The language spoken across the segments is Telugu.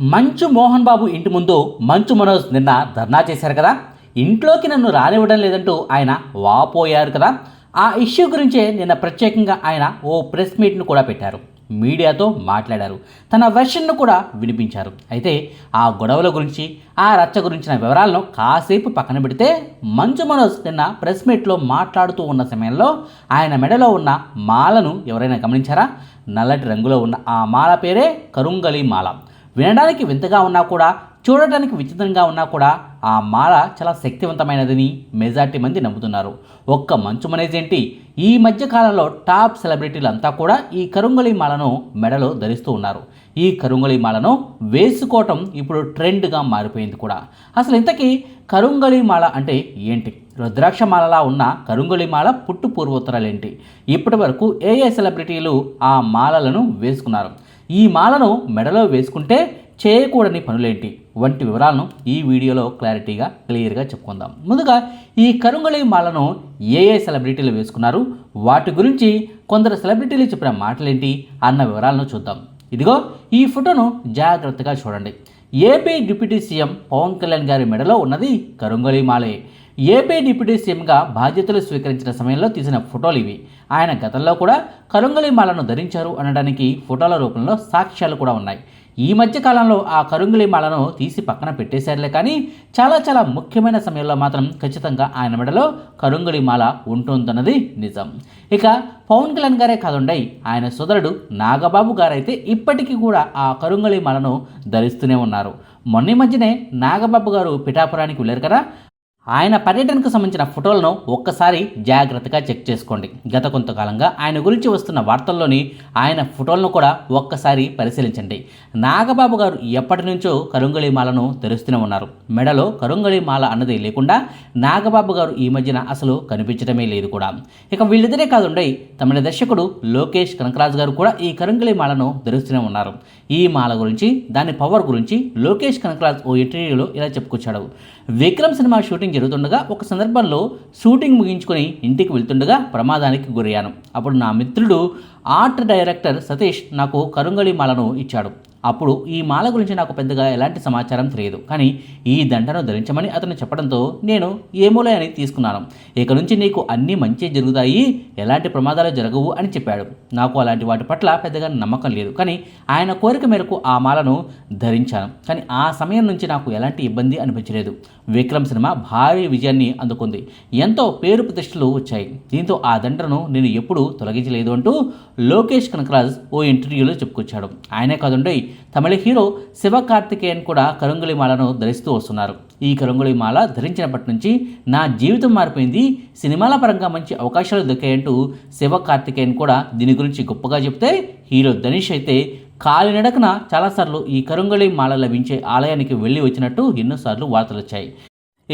మంచు మోహన్ బాబు ఇంటి ముందు మంచు మనోజ్ నిన్న ధర్నా చేశారు కదా. ఇంట్లోకి నన్ను రానివ్వడం లేదంటూ ఆయన వాపోయారు కదా. ఆ ఇష్యూ గురించే నిన్న ప్రత్యేకంగా ఆయన ఓ ప్రెస్ మీట్ను కూడా పెట్టారు. మీడియాతో మాట్లాడారు. తన వెర్షన్ను కూడా వినిపించారు. అయితే ఆ గొడవల గురించి ఆ రచ్చ గురించిన వివరాలను కాసేపు పక్కన పెడితే మంచు మనోజ్ నిన్న ప్రెస్ మీట్లో మాట్లాడుతూ ఉన్న సమయంలో ఆయన మెడలో ఉన్న మాలను ఎవరైనా గమనించారా? నల్లటి రంగులో ఉన్న ఆ మాల పేరే కరుంగలి మాల. వినడానికి వింతగా ఉన్నా కూడా చూడటానికి విచిత్రంగా ఉన్నా కూడా ఆ మాల చాలా శక్తివంతమైనదని మెజార్టీ మంది నమ్ముతున్నారు. ఒక్క మంచు మనేజ్ ఏంటి? ఈ మధ్య కాలంలో టాప్ సెలబ్రిటీలంతా కూడా ఈ కరుంగళి మాలను మెడలో ధరిస్తూ ఉన్నారు. ఈ కరుంగళి మాలను వేసుకోవటం ఇప్పుడు ట్రెండ్గా మారిపోయింది కూడా. అసలు ఇంతకీ కరుంగళి మాల అంటే ఏంటి? రుద్రాక్ష మాలలా ఉన్న కరుంగళి మాల పుట్టు పూర్వోత్తరాలేంటి? ఇప్పటి వరకు ఏ ఏ సెలబ్రిటీలు ఆ మాలలను వేసుకున్నారు? ఈ మాలను మెడలో వేసుకుంటే చేయకూడని పనులేంటి? వంటి వివరాలను ఈ వీడియోలో క్లారిటీగా క్లియర్గా చెప్పుకుందాం. ముందుగా ఈ కరుంగళి మాలను ఏ ఏ సెలబ్రిటీలు వేసుకున్నారు? వాటి గురించి కొందరు సెలబ్రిటీలు చెప్పిన మాటలేంటి? అన్న వివరాలను చూద్దాం. ఇదిగో ఈ ఫోటోను జాగ్రత్తగా చూడండి. AP deputy CM Pawan Kalyan గారి మెడలో ఉన్నది కరుంగళి మాలే. ఏపీ డిప్యూటీ సీఎంగా బాధ్యతలు స్వీకరించిన సమయంలో తీసిన ఫోటోలు ఇవి. ఆయన గతంలో కూడా కరుంగలి మాలను ధరించారు అనడానికి ఫోటోల రూపంలో సాక్ష్యాలు కూడా ఉన్నాయి. ఈ మధ్య కాలంలో ఆ కరుంగలి మాలను తీసి పక్కన పెట్టేశారులే కానీ చాలా చాలా ముఖ్యమైన సమయంలో మాత్రం ఖచ్చితంగా ఆయన మెడలో కరుంగలి మాల ఉంటుందన్నది నిజం. ఇక పవన్ కళ్యాణ్ గారే కాదుండై ఆయన సోదరుడు నాగబాబు గారైతే ఇప్పటికీ కూడా ఆ కరుంగలి మాలను ధరిస్తూనే ఉన్నారు. మొన్న మధ్యనే నాగబాబు గారు పిఠాపురానికి వెళ్ళారు కదా ఆయన పర్యటనకు సంబంధించిన ఫోటోలను ఒక్కసారి జాగ్రత్తగా చెక్ చేసుకోండి. గత కొంతకాలంగా ఆయన గురించి వస్తున్న వార్తల్లోని ఆయన ఫోటోలను కూడా ఒక్కసారి పరిశీలించండి. నాగబాబు గారు ఎప్పటి నుంచో కరుంగళి మాలను ధరిస్తూనే ఉన్నారు. మెడలో కరుంగళి మాల అన్నది లేకుండా నాగబాబు గారు ఈ మధ్యన అసలు కనిపించడమే లేదు కూడా. ఇక వీళ్ళిద్దరే కాదుండే తమిళ దర్శకుడు లోకేష్ కనకరాజు గారు కూడా ఈ కరుంగళి మాలను ధరిస్తూనే ఉన్నారు. ఈ మాల గురించి దాని పవర్ గురించి లోకేష్ కనకరాజ్ ఓ ఇంటర్వ్యూలో ఇలా చెప్పుకొచ్చాడు. విక్రమ్ సినిమా షూటింగ్ జరుగుతుండగా ఒక సందర్భంలో షూటింగ్ ముగించుకొని ఇంటికి వెళ్తుండగా ప్రమాదానికి గురయ్యాను. అప్పుడు నా మిత్రుడు ఆర్ట్ డైరెక్టర్ సతీష్ నాకు కరుంగళి మాలను ఇచ్చాడు. అప్పుడు ఈ మాల గురించి నాకు పెద్దగా ఎలాంటి సమాచారం తెలియదు. కానీ ఈ దండను ధరించమని అతను చెప్పడంతో నేను ఏమోలే అని తీసుకున్నాను. ఇక నుంచి నీకు అన్నీ మంచి జరుగుతాయి ఎలాంటి ప్రమాదాలు జరగవు అని చెప్పాడు. నాకు అలాంటి వాటి పట్ల పెద్దగా నమ్మకం లేదు. కానీ ఆయన కోరిక మేరకు ఆ మాలను ధరించాను. కానీ ఆ సమయం నుంచి నాకు ఎలాంటి ఇబ్బంది అనిపించలేదు. విక్రమ్ సినిమా భారీ విజయాన్ని అందుకుంది. ఎంతో పేరు ప్రతిష్టలు వచ్చాయి. దీంతో ఆ దండను నేను ఎప్పుడూ తొలగించలేదు అంటూ లోకేష్ కనకరాజ్ ఓ ఇంటర్వ్యూలో చెప్పుకొచ్చాడు. ఆయనే కాదుండే తమిళ హీరో శివకార్తికేయన్ కూడా కరుంగలి మాలను ధరిస్తూ వస్తున్నారు. ఈ కరుంగలి మాల ధరించినప్పటి నుంచి నా జీవితం మారిపోయింది సినిమాల పరంగా మంచి అవకాశాలు దక్కాయంటూ శివకార్తికేయన్ కూడా దీని గురించి గొప్పగా చెప్తే హీరో ధనుష్ అయితే కాలినడకన చాలాసార్లు ఈ కరుంగళి మాల లభించే ఆలయానికి వెళ్ళి వచ్చినట్టు ఎన్నోసార్లు వార్తలు వచ్చాయి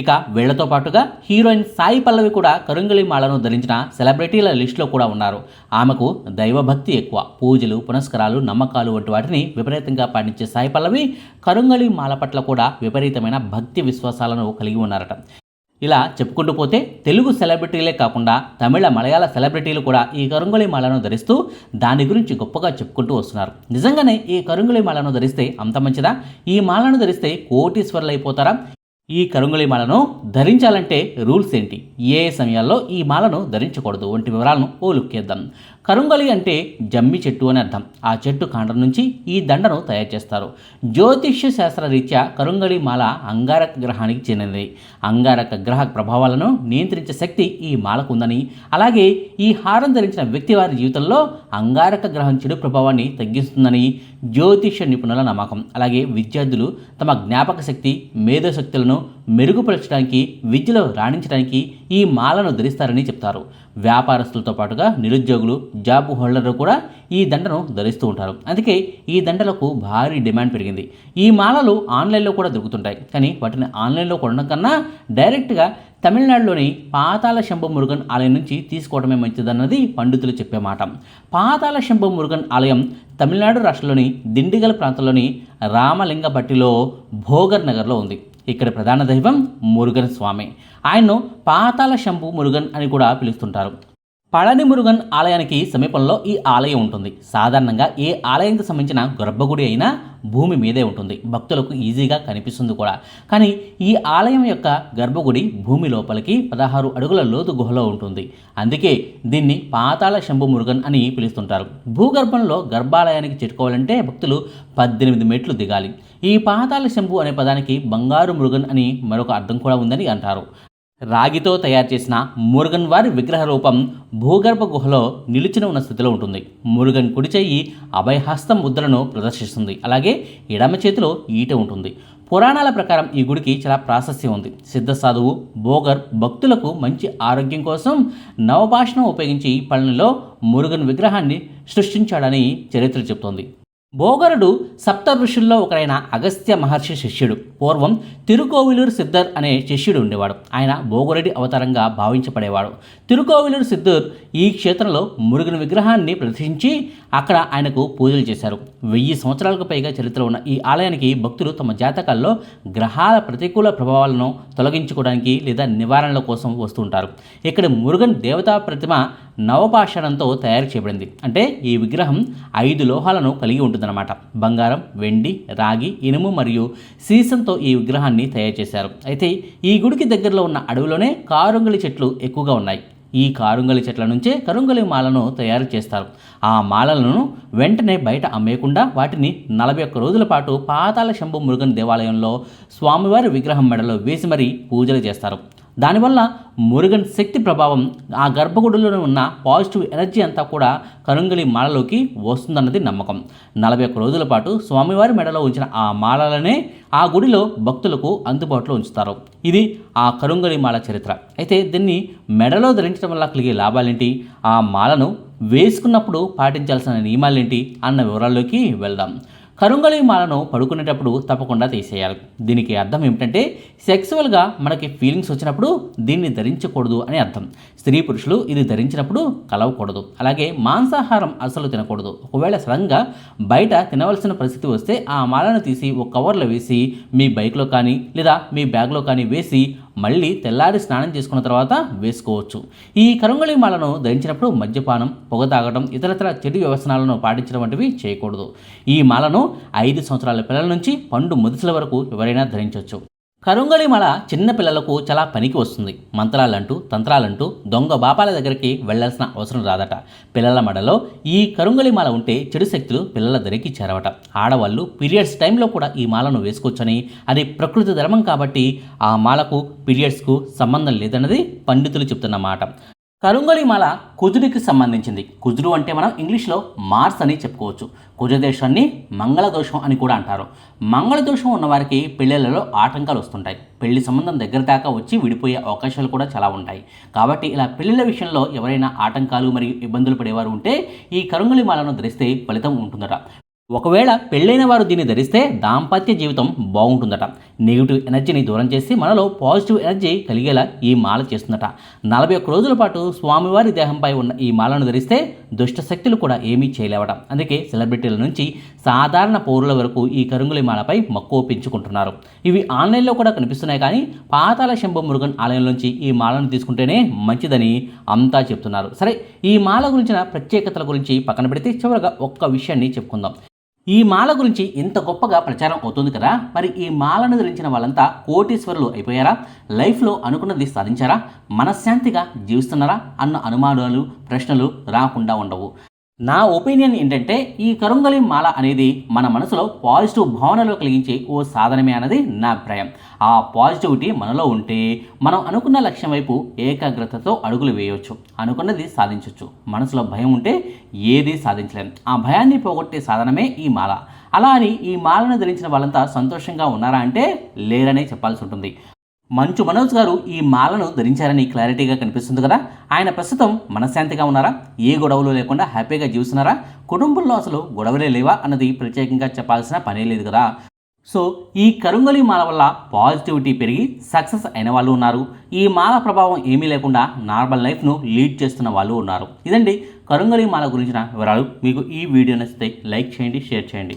ఇక వీళ్ళతో పాటుగా హీరోయిన్ సాయి పల్లవి కూడా కరుంగలి మాలను ధరించిన సెలబ్రిటీల లిస్టులో కూడా ఉన్నారు. ఆమెకు దైవభక్తి ఎక్కువ. పూజలు పునస్కారాలు నమ్మకాలు వంటి వాటిని విపరీతంగా పాటించే సాయి పల్లవి కరుంగలి మాల పట్ల కూడా విపరీతమైన భక్తి విశ్వాసాలను కలిగి ఉన్నారట. ఇలా చెప్పుకుంటూ పోతే తెలుగు సెలబ్రిటీలే కాకుండా తమిళ మలయాళ సెలబ్రిటీలు కూడా ఈ కరుంగళి మాలను ధరిస్తూ దాని గురించి గొప్పగా చెప్పుకుంటూ వస్తున్నారు. నిజంగానే ఈ కరుంగళి మాలను ధరిస్తే అంత మంచిదా? ఈ మాలను ధరిస్తే కోటీశ్వరులు అయిపోతారా ఈ కరుంగళి మాలను ధరించాలంటే రూల్స్ ఏంటి? ఏ సమయాల్లో ఈ మాలను ధరించకూడదు? వంటి వివరాలను ఓ లుక్కేద్దాం. కరుంగలి అంటే జమ్మి చెట్టు అని అర్థం. ఆ చెట్టు కాండం నుంచి ఈ దండను తయారు చేస్తారు. జ్యోతిష్య శాస్త్ర రీత్యా కరుంగలి మాల అంగారక గ్రహానికి చెందినది. అంగారక గ్రహ ప్రభావాలను నియంత్రించే శక్తి ఈ మాలకు ఉందని అలాగే ఈ హారం ధరించిన వ్యక్తి వారి జీవితంలో అంగారక గ్రహం చెడు ప్రభావాన్ని తగ్గిస్తుందని జ్యోతిష నిపుణుల నమ్మకం. అలాగే విద్యార్థులు తమ జ్ఞాపక శక్తి మేధోశక్తులను మెరుగుపరచడానికి విద్యలో రాణించడానికి ఈ మాలను ధరిస్తారని చెప్తారు. వ్యాపారస్తులతో పాటుగా నిరుద్యోగులు జాబ్ హోల్డర్లు కూడా ఈ దండను ధరిస్తూ ఉంటారు. అందుకే ఈ దండలకు భారీ డిమాండ్ పెరిగింది. ఈ మాలలు ఆన్లైన్లో కూడా దొరుకుతుంటాయి. కానీ వాటిని ఆన్లైన్లో కొనడం కన్నా డైరెక్ట్గా తమిళనాడులోని పాతాల శంభు మురుగన్ ఆలయం నుంచి తీసుకోవడమే మంచిదన్నది పండితులు చెప్పే మాట. పాతాల శంభు మురుగన్ ఆలయం తమిళనాడు రాష్ట్రంలోని దిండిగల్ ప్రాంతంలోని రామలింగపట్టిలో భోగర్ నగర్లో ఉంది. ఇక్కడ ప్రధాన దైవం మురుగన్ స్వామి. ఆయన్ను పాతాల శంభు మురుగన్ అని కూడా పిలుస్తుంటారు. పళని మురుగన్ ఆలయానికి సమీపంలో ఈ ఆలయం ఉంటుంది. సాధారణంగా ఏ ఆలయానికి సంబంధించిన గర్భగుడి అయినా భూమి మీదే ఉంటుంది. భక్తులకు ఈజీగా కనిపిస్తుంది కూడా. కానీ ఈ ఆలయం యొక్క గర్భగుడి భూమి లోపలికి పదహారు అడుగుల లోతు గుహలో ఉంటుంది. అందుకే దీన్ని పాతాళ శంభు మురుగన్ అని పిలుస్తుంటారు. భూగర్భంలో గర్భాలయానికి చేరుకోవాలంటే భక్తులు పద్దెనిమిది మెట్లు దిగాలి. ఈ పాతాళ శంభు అనే పదానికి బంగారు మురుగన్ అని మరొక అర్థం కూడా ఉందని అంటారు. రాగితో తయారు చేసిన మురుగన్ వారి విగ్రహ రూపం భూగర్భ గుహలో నిలిచిన ఉన్న స్థితిలో ఉంటుంది. మురుగన్ కుడి చేయి అభయహస్తం ముద్రను ప్రదర్శిస్తుంది. అలాగే ఎడమ చేతిలో ఈట ఉంటుంది. పురాణాల ప్రకారం ఈ గుడికి చాలా ప్రాశస్యం ఉంది. సిద్ధ సాధువు భోగర్ భక్తులకు మంచి ఆరోగ్యం కోసం నవభాషణం ఉపయోగించి పళనిలో మురుగన్ విగ్రహాన్ని సృష్టించాడని చరిత్ర చెబుతోంది. భోగరుడు సప్త ఋషుల్లో ఒకరైన అగస్త్య మహర్షి శిష్యుడు. పూర్వం తిరుకోవిలూరు సిద్ధర్ అనే శిష్యుడు ఉండేవాడు. ఆయన భోగరుడి అవతారంగా భావించబడేవాడు. తిరుకోవిలూరు సిద్ధర్ ఈ క్షేత్రంలో మురుగుని విగ్రహాన్ని ప్రదర్శించి అక్కడ ఆయనకు పూజలు చేశారు. వెయ్యి సంవత్సరాలకు పైగా చరిత్ర ఉన్న ఈ ఆలయానికి భక్తులు తమ జాతకాల్లో గ్రహాల ప్రతికూల ప్రభావాలను తొలగించుకోవడానికి లేదా నివారణల కోసం వస్తుంటారు. ఇక్కడ మురుగన్ దేవతా ప్రతిమ నవపాషాణంతో తయారు చేయబడింది. అంటే ఈ విగ్రహం ఐదు లోహాలను కలిగి ఉంటుందన్నమాట. బంగారం వెండి రాగి ఇనుము మరియు సీసంతో ఈ విగ్రహాన్ని తయారు చేశారు. అయితే ఈ గుడికి దగ్గరలో ఉన్న అడవిలోనే కారుంగలి చెట్లు ఎక్కువగా ఉన్నాయి. ఈ కారుంగలి చెట్ల నుంచే కరుంగలి మాలను తయారు చేస్తారు. ఆ మాలలను వెంటనే బయట అమ్మేయకుండా వాటిని నలభై ఒక్క రోజుల పాటు పాతాల శంభు మురుగన్ దేవాలయంలో స్వామివారి విగ్రహం మెడలో వేసి మరీ పూజలు చేస్తారు. దానివల్ల మురుగన్ శక్తి ప్రభావం ఆ గర్భగుడిలో ఉన్న పాజిటివ్ ఎనర్జీ అంతా కూడా కరుంగలి మాలలోకి వస్తుందన్నది నమ్మకం. నలభై ఒక్క రోజుల పాటు స్వామివారి మెడలో ఉంచిన ఆ మాలలనే ఆ గుడిలో భక్తులకు అందుబాటులో ఉంచుతారు. ఇది ఆ కరుంగలి మాల చరిత్ర. అయితే దీన్ని మెడలో ధరించడం వల్ల కలిగే లాభాలేంటి? ఆ మాలను వేసుకున్నప్పుడు పాటించాల్సిన నియమాలేంటి? అన్న వివరాల్లోకి వెళ్దాం. కరుంగళి మాలను పడుకునేటప్పుడు తప్పకుండా తీసేయాలి. దీనికి అర్థం ఏమిటంటే సెక్సువల్గా మనకి ఫీలింగ్స్ వచ్చినప్పుడు దీన్ని ధరించకూడదు అని అర్థం. స్త్రీ పురుషులు ఇది ధరించినప్పుడు కలవకూడదు. అలాగే మాంసాహారం అసలు తినకూడదు. ఒకవేళ సడన్గా బయట తినవలసిన పరిస్థితి వస్తే ఆ మాలను తీసి ఒక కవర్లో వేసి మీ బైక్లో కానీ లేదా మీ బ్యాగ్లో కానీ వేసి మళ్ళీ తెల్లారి స్నానం చేసుకున్న తర్వాత వేసుకోవచ్చు. ఈ కరుంగళి మాలను ధరించినప్పుడు మద్యపానం పొగ తాగడం ఇతరతర చెడు వ్యవసనాలను పాటించడం వంటివి చేయకూడదు. ఈ మాలను ఐదు సంవత్సరాల పిల్లల నుంచి పండు ముదుసల వరకు ఎవరైనా ధరించవచ్చు కరుంగళి మాల చిన్నపిల్లలకు చాలా పనికి వస్తుంది. మంత్రాలంటూ తంత్రాలంటూ దొంగ బాపాల దగ్గరికి వెళ్ళాల్సిన అవసరం రాదట. పిల్లల మడలో ఈ కరుంగళి మాల ఉంటే చెడు శక్తులు పిల్లల దగ్గరికి చేరవట. ఆడవాళ్ళు పీరియడ్స్ టైంలో కూడా ఈ మాలను వేసుకోవచ్చని అది ప్రకృతి ధర్మం కాబట్టి ఆ మాలకు పీరియడ్స్కు సంబంధం లేదన్నది పండితులు చెప్తున్న మాట. కరుంగళిమాల కుజుడికి సంబంధించింది. కుజుడు అంటే మనం ఇంగ్లీష్లో మార్స్ అని చెప్పుకోవచ్చు. కుజదేశాన్ని మంగళదోషం అని కూడా అంటారు. మంగళదోషం ఉన్నవారికి పెళ్ళిళ్ళలో ఆటంకాలు వస్తుంటాయి. పెళ్ళి సంబంధం దగ్గర దాకా వచ్చి విడిపోయే అవకాశాలు కూడా చాలా ఉంటాయి. కాబట్టి ఇలా పెళ్ళిళ్ళ విషయంలో ఎవరైనా ఆటంకాలు మరియు ఇబ్బందులు పడేవారు ఉంటే ఈ కరుంగళిమాలను ధరిస్తే ఫలితం ఉంటుందట. ఒకవేళ పెళ్ళైన వారు దీన్ని ధరిస్తే దాంపత్య జీవితం బాగుంటుందట. నెగిటివ్ ఎనర్జీని దూరం చేసి మనలో పాజిటివ్ ఎనర్జీ కలిగేలా ఈ మాల చేస్తుందట. నలభై ఒక్క రోజుల పాటు స్వామివారి దేహంపై ఉన్న ఈ మాలను ధరిస్తే దుష్ట శక్తులు కూడా ఏమీ చేయలేవట. అందుకే సెలబ్రిటీల నుంచి సాధారణ పౌరుల వరకు ఈ కరుంగులి మాలపై మక్కువ పెంచుకుంటున్నారు. ఇవి ఆన్లైన్లో కూడా కనిపిస్తున్నాయి కానీ పాతాల శంభు మురుగన్ ఆలయం నుంచి ఈ మాలను తీసుకుంటేనే మంచిదని అంతా చెప్తున్నారు. సరే ఈ మాల గురించిన ప్రత్యేకతల గురించి పక్కన పెడితే చివరగా ఒక్క విషయాన్ని చెప్పుకుందాం. ఈ మాల గురించి ఇంత గొప్పగా ప్రచారం అవుతుంది కదా? మరి ఈ మాలను ధరించిన వాళ్ళంతా కోటీశ్వరులు అయిపోయారా? లైఫ్లో అనుకున్నది సాధించారా? మనశ్శాంతిగా జీవిస్తున్నారా? అన్న అనుమానాలు ప్రశ్నలు రాకుండా ఉండవు. నా ఒపీనియన్ ఏంటంటే ఈ కరుంగలి మాల అనేది మన మనసులో పాజిటివ్ భావనలు కలిగించే ఓ సాధనమే అన్నది నా అభిప్రాయం. ఆ పాజిటివిటీ మనలో ఉంటే మనం అనుకున్న లక్ష్యం వైపు ఏకాగ్రతతో అడుగులు వేయవచ్చు అనుకున్నది సాధించవచ్చు మనసులో భయం ఉంటే ఏది సాధించలేం. ఆ భయాన్ని పోగొట్టే సాధనమే ఈ మాల. అలా అని ఈ మాలను ధరించిన వాళ్ళంతా సంతోషంగా ఉన్నారా అంటే లేరనే చెప్పాల్సి ఉంటుంది. మంచు మనోజ్ గారు ఈ మాలను ధరించారని క్లారిటీగా కనిపిస్తుంది కదా. ఆయన ప్రస్తుతం మనశ్శాంతిగా ఉన్నారా? ఏ గొడవలు లేకుండా హ్యాపీగా జీవిస్తున్నారా? కుటుంబంలో అసలు గొడవలే లేవా అన్నది ప్రత్యేకంగా చెప్పాల్సిన పనే లేదు కదా. సో ఈ కరుంగలి మాల వల్ల పాజిటివిటీ పెరిగి సక్సెస్ అయిన వాళ్ళు ఉన్నారు. ఈ మాల ప్రభావం ఏమీ లేకుండా నార్మల్ లైఫ్ను లీడ్ చేస్తున్న వాళ్ళు ఉన్నారు. ఇదండి కరుంగలి మాల గురించిన వివరాలు. మీకు ఈ వీడియో నచ్చితే లైక్ చేయండి షేర్ చేయండి.